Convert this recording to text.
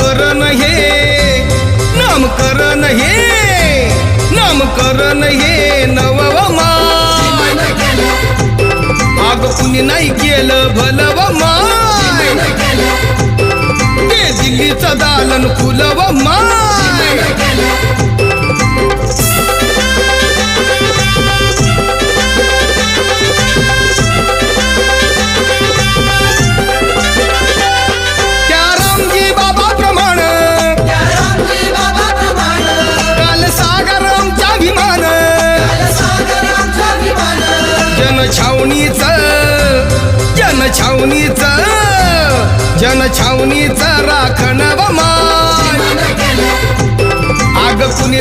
नामकरण हे नामकरण हे नामकरण हे नववमा. अग कुणी नाही केलं भलव माय ते दिल्लीचं दालन खुलव माय जन छावणीच जन छावणीच जन छावणीच राखण मान आग कुणी